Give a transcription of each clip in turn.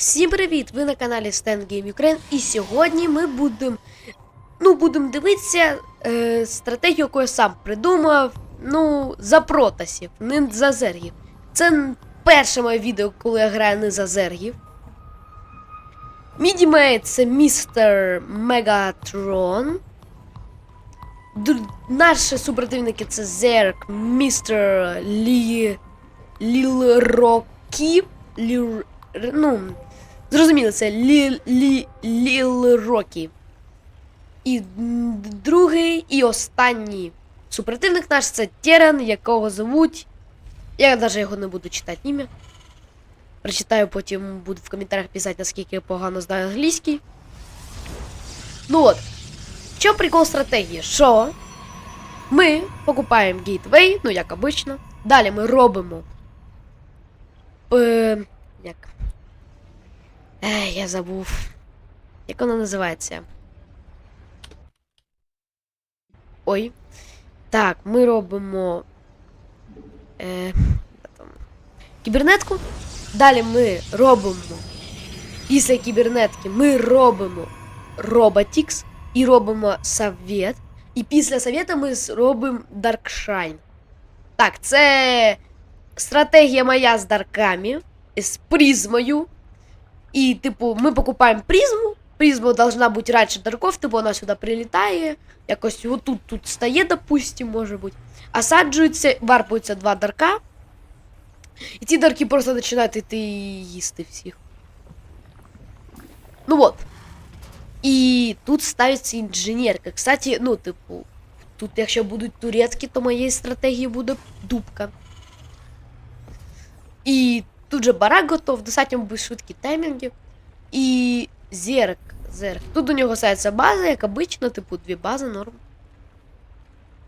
Всім привіт! Ви на каналі Stand Game Ukraine і сьогодні ми будемо ну, будем дивитися е, стратегію, яку я сам придумав. Ну, за протасів, не за зергів. Це перше моє відео, коли я граю не за зергів. Мідімейт це містер Мегатрон. Наші супротивники це Зерк, містер Лі. Лілрокі. Лі... Ну, зрозуміло, це Лі... Лі... Ліл Рокі. І другий і останній супротивник наш це Терен, якого звуть. Я навіть його не буду читати ім'я. Прочитаю, потім буду в коментарях писати, наскільки я погано знаю англійський. Ну от. Чому прикол стратегії? Що ми покупаємо гейтвей, ну як обично. Далі ми робимо. Е, як? Е, я забув. Як воно називається? Ой. Так, ми робимо. Е, кібернетку. Далі ми робимо. Після кібернетки ми робимо Роботікс і робимо совет. І після совета ми зробимо Даркшайн. Так, це стратегія моя з дарками, з призмою. І, типу, ми покупаємо призму. Призма должна бути раніше дарков, типу вона сюди прилітає. Якось отут тут стає, допустим, може бути. Осаджуються, варпуються два дарка. І ці дарки просто починають іти їсти всіх. Ну от. І тут ставиться інженерка. Кстати, ну, типу, тут, якщо будуть турецькі, то моєї стратегії буде дубка. І тут же барак готов, достатньо швидкі таймінги. І зерк. Зерк. Тут у нього ставиться база, як обично, типу, дві бази норм.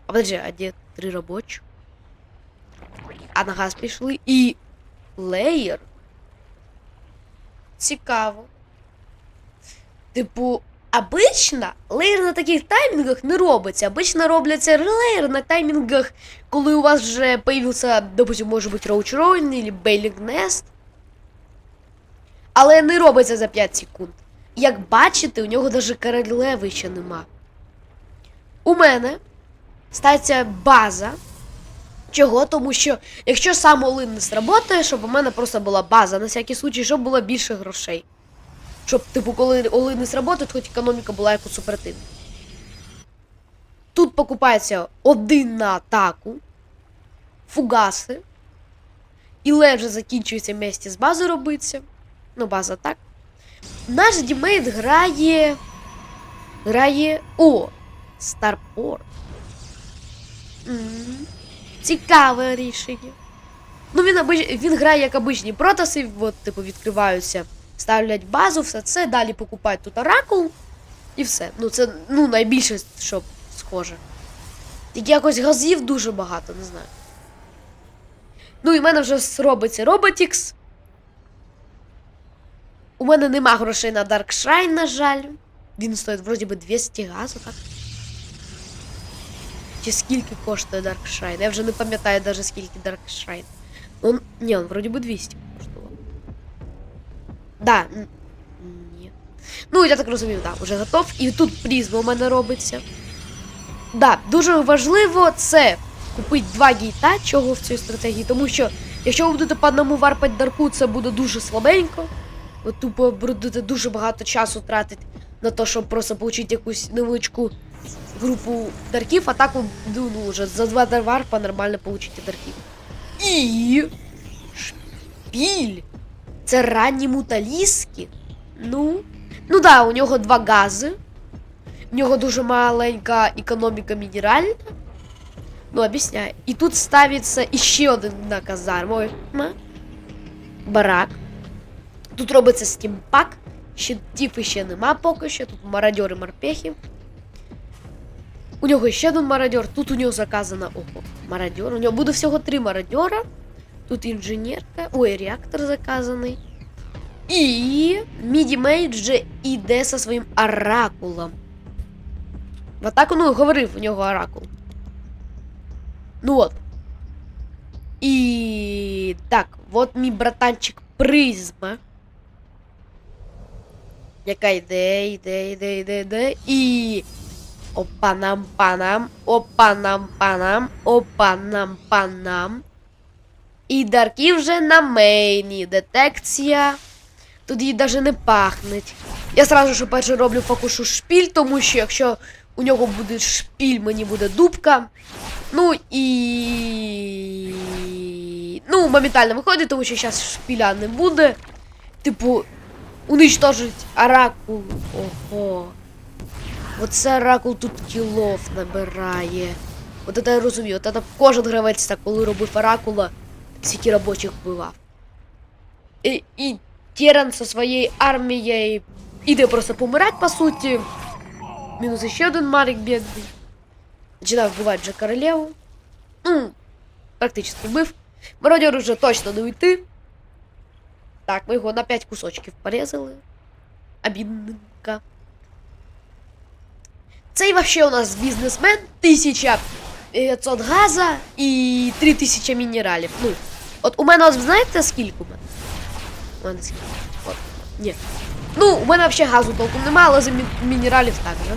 А подожди, а де три робочі? А на газ пішли. І леєр. Цікаво. Типу, обично леєр на таких таймінгах не робиться. Обично робляться релеєр на таймінгах, коли у вас вже появився, допустим, може бути Роуч Роін або Бейлінг Нест. Але не робиться за 5 секунд. Як бачите, у нього навіть королеви ще нема. У мене стається база. Чого? Тому що якщо сам Олин не сработає, щоб у мене просто була база на всякий случай, щоб було більше грошей. Щоб, типу, коли Олин не сработає, хоч економіка була як у супротивника. Тут покупається один на атаку, фугаси. І лев вже закінчується вместе з базою робиться. Ну, база так. Наш дімейт грає. Грає. О! Старпорт. Цікаве рішення. Ну, він, обич... він грає як обичні протаси, от, типу, відкриваються, ставлять базу, все це, далі покупають тут оракул. І все. Ну, це ну, найбільше, що схоже. Тільки якось газів дуже багато, не знаю. Ну, і в мене вже робиться Роботікс. У мене нема грошей на Dark Shrine, на жаль. Він стоїть вроді би 200 газу, так? Чи скільки коштує Dark Shrine? Я вже не пам'ятаю навіть скільки Dark Shrine. Он, ні, он вроді би 200 коштував. Да. Ні. Ну, я так розумію, да, вже готов. І тут призма у мене робиться. Да, дуже важливо це купити два гейта, чого в цій стратегії, тому що якщо ви будете по одному варпати дарку, це буде дуже слабенько. Ви тупо будете дуже багато часу тратити на те, щоб просто отримати якусь невеличку групу дарків, а так ну, ну, вже за два варпа нормально получите дарків. І шпіль. Це ранні муталіски. Ну. Ну да, у нього два гази. У нього дуже маленька економіка мінеральна. Ну, об'ясняю. І тут ставиться іще один на казарму. Ма. Барак. Тут робиться стімпак. Щитів іще нема поки що. Тут мародьори морпехи. У нього ще один мародьор. Тут у нього заказано ого, мародьор. У нього буде всього три мародьора. Тут інженерка. Ой, реактор заказаний. І Мідімейт вже іде зі своїм оракулом. В атаку, ну, говорив у нього оракул. Ну от. І так, от мій братанчик Призма. яка йде, йде, йде, йде, йде. І. Опанам панам, опанам панам, опанам панам. І дарки вже на мейні. Детекція. Тут їй навіть не пахнеть. Я сразу ж перше роблю фокушу шпіль, тому що якщо у нього буде шпіль, мені буде дубка. Ну і. Ну, моментально виходить, тому що зараз шпіля не буде. Типу, уничтожить оракул. Ого. Оце оракул тут кілов набирає. От це я розумію. От це кожен гравець так, коли робив оракула, скільки робочих вбивав. І, і Терен со своєю армією іде просто помирать, по суті. Мінус ще один Марик бідний. Починав вбивати вже королеву. Ну, практично вбив. Мародер уже точно не уйти. Так, ми його на 5 кусочків порізали. Обідненько. Цей вообще у нас бізнесмен 1500 газа і 3000 мінералів. Ну, от у мене, знаєте, скільки у мене? У мене скільки? От, ні. Ну, у мене взагалі газу толком немає, але за мі- мінералів так же.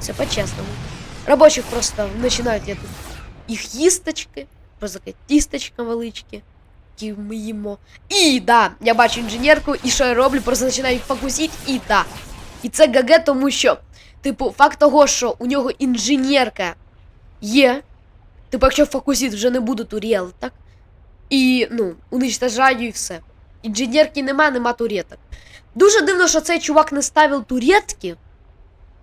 Все по-чесному. Робочих просто починають я тут їх їсточки, просто така тісточка величкі, які ми їмо. І да, я бачу інженерку, і що я роблю, просто починаю їх фокусити, і да. І це ГГ, тому що, типу, факт того, що у нього інженерка є. Типу, якщо фокусит вже не буде туріл, так? І, ну, уничтожаю і все. Інженерки нема, нема туреток. Дуже дивно, що цей чувак не ставив туретки.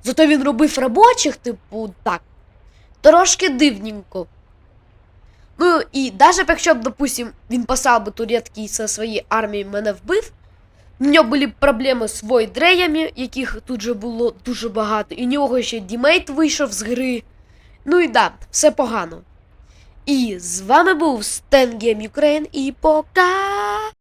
Зато він робив робочих, типу, так. Трошки дивненько. Ну, і навіть якщо б, допустим, він пасав би туретки і зі своєї армії мене вбив, у нього були б проблеми з войдреями, яких тут же було дуже багато, і у нього ще дімейт вийшов з гри. Ну і да, все погано. І з вами був Стенгем Ukraine і пока!